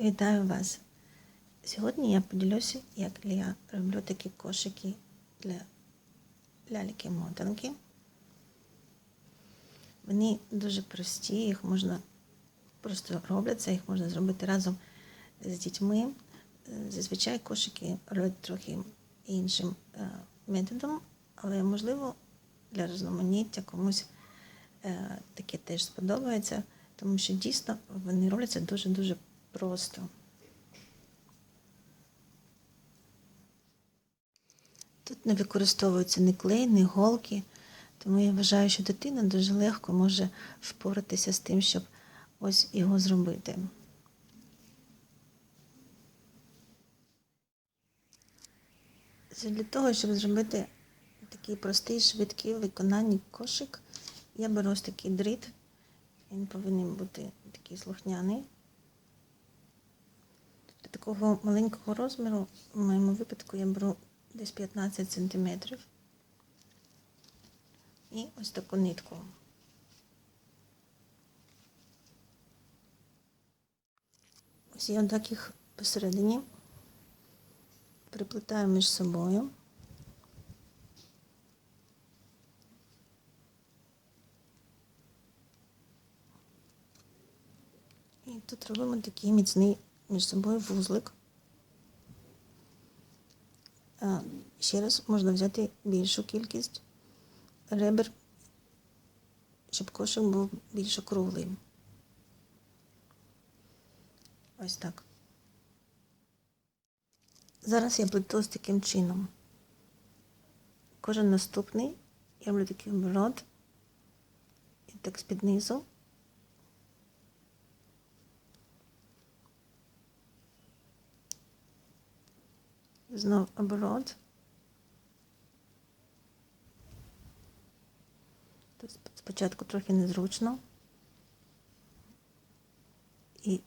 Вітаю вас! Сьогодні я поділюся, як я роблю такі кошики для ляльки-мотанки. Вони дуже прості, їх можна просто робляться, їх можна зробити разом з дітьми. Зазвичай кошики роблять трохи іншим е, методом, але можливо для різноманіття комусь е, таке теж сподобається, тому що дійсно вони робляться дуже-дуже просто. Тут не використовується ні клей, ні голки, тому я вважаю, що дитина дуже легко може впоратися з тим, щоб ось його зробити. Для того, щоб зробити такий простий, швидкий в виконанні кошик, я беру ось такий дріт. Він повинен бути такий слухняний. Такого маленького розміру, в моєму випадку, я беру десь 15 см. І ось таку нитку. Ось я так їх посередині приплетаю між собою. І тут робимо такий міцний між собою вузлик. Ще раз можна взяти більшу кількість ребер, щоб кошик був більш округлий. Ось так. Зараз я плету ось таким чином. Кожен наступний я роблю такий оборот і так з-під низу. Знов оборот. Тут спочатку трохи незручно. І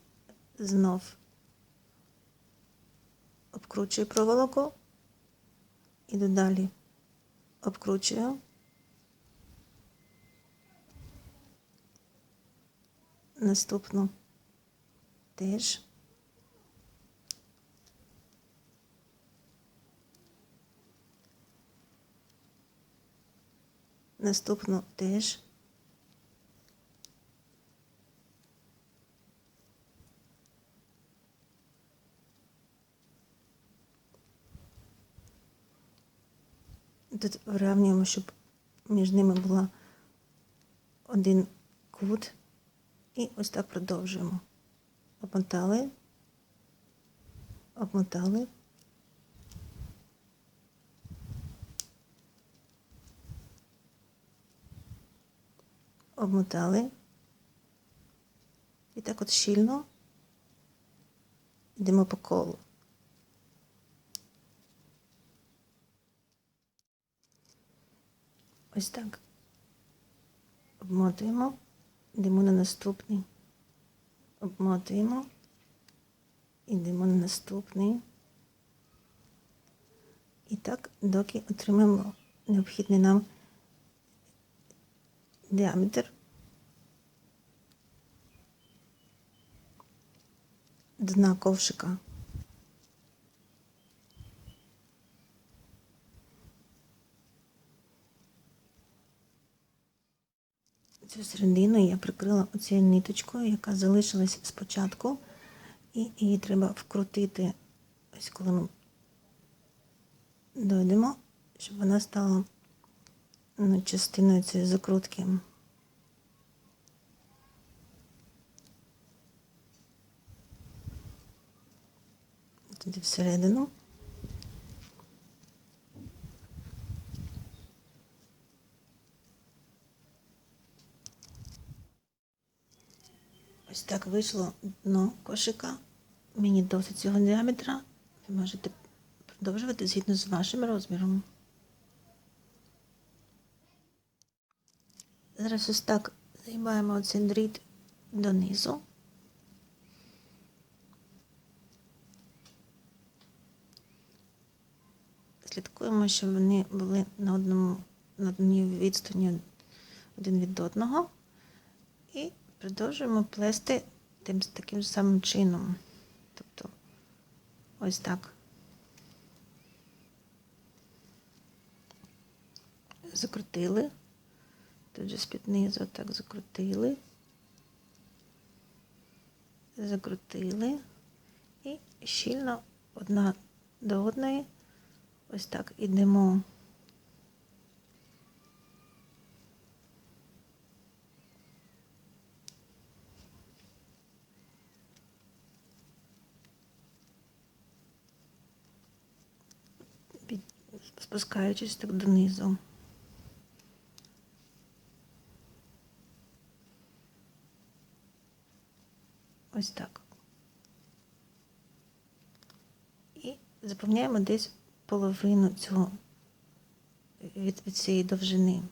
знов обкручую проволоку, іду далі, обкручую. Наступну теж. Наступну теж. Тут вирівнюємо, щоб між ними була один кут. І ось так продовжуємо. Обмотали, обмотали. Обмотали. І так от щільно йдемо по колу. Ось так. Обмотуємо, йдемо на наступний. Обмотуємо, йдемо на наступний. І так, доки отримаємо необхідний нам діаметр. Дна ковшика. Цю середину я прикрила оцією ниточкою, яка залишилась спочатку, і її треба вкрутити, ось коли ми дойдемо, щоб вона стала ну, частиною цієї закрутки. Туди всередину. Ось так вийшло дно кошика. Мені досить цього діаметра. Ви можете продовжувати згідно з вашим розміром. Зараз ось так займаємо оцей дріт донизу. Слідкуємо, щоб вони були на одному на одній відстані один від одного. І продовжуємо плести тим таким самим чином. Тобто ось так. Закрутили. Тут же з-під низу так закрутили. Закрутили. І щільно одна до одної. Ось так ідемо. Спускаючись так донизу. Ось так. І заповняємо десь половину цього від, від цієї довжини.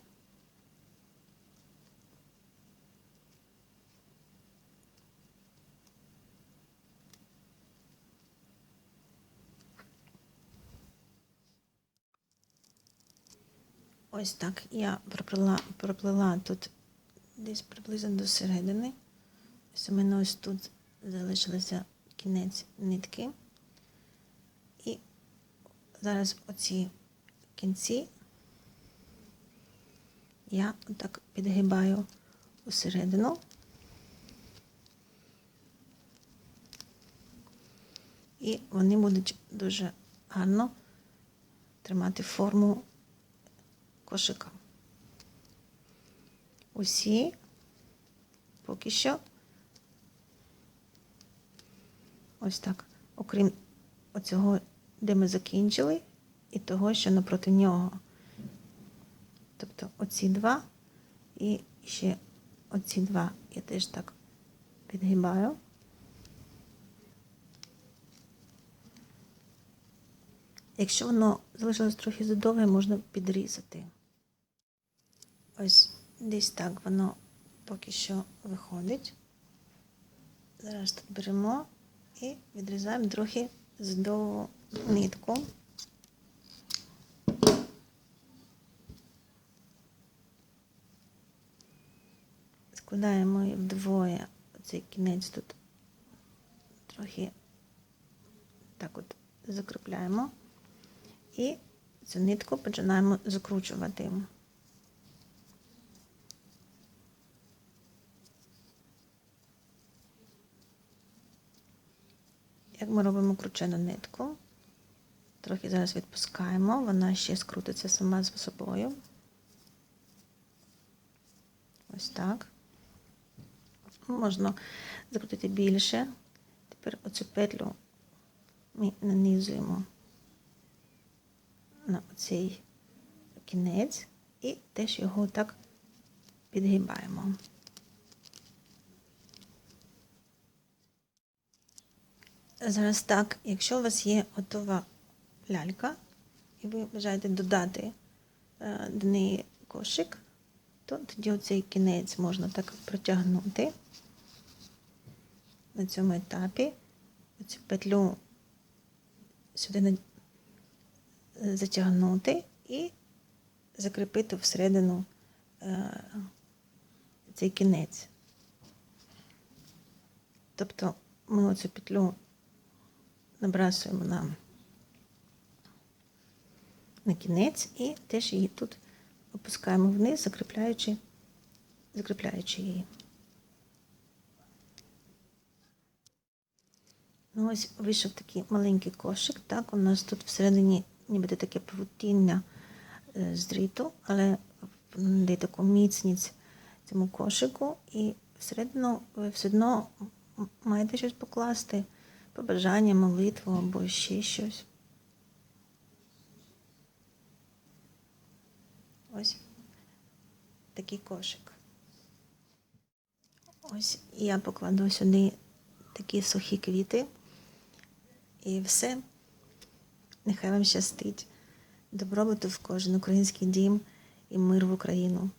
Ось так я проплила, проплила тут десь приблизно до середини. Ось у мене ось тут залишилося кінець нитки. Зараз оці кінці я отак підгибаю усередину. І вони будуть дуже гарно тримати форму кошика. Усі поки що ось так, окрім оцього, де ми закінчили, і того, що напроти нього. Тобто оці два і ще оці два я теж так підгибаю. Якщо воно залишилось трохи задовге, можна підрізати. Ось десь так воно поки що виходить. Зараз тут беремо і відрізаємо трохи задовгу нитку. Складаємо її вдвоє цей кінець тут трохи так от закріпляємо і цю нитку починаємо закручувати. Як ми робимо кручену нитку, трохи зараз відпускаємо, вона ще скрутиться сама з собою. Ось так. Можна закрутити більше. Тепер оцю петлю ми нанизуємо на цей кінець і теж його так підгибаємо. Зараз так, якщо у вас є готова лялька, і ви бажаєте додати е, до неї кошик, то тоді оцей кінець можна так протягнути на цьому етапі. Цю петлю сюди е, затягнути і закріпити всередину е, цей кінець. Тобто ми оцю петлю набрасуємо на, на кінець і теж її тут опускаємо вниз, закріпляючи, закріпляючи її. Ну, ось вийшов такий маленький кошик. Так, у нас тут всередині нібито таке павутіння е, з дріту, але дає таку міцність цьому кошику, і всередину ви все одно маєте щось покласти, побажання, молитву або ще щось. Ось такий кошик. Ось я покладу сюди такі сухі квіти. І все. Нехай вам щастить. Добробуту в кожен український дім і мир в Україну.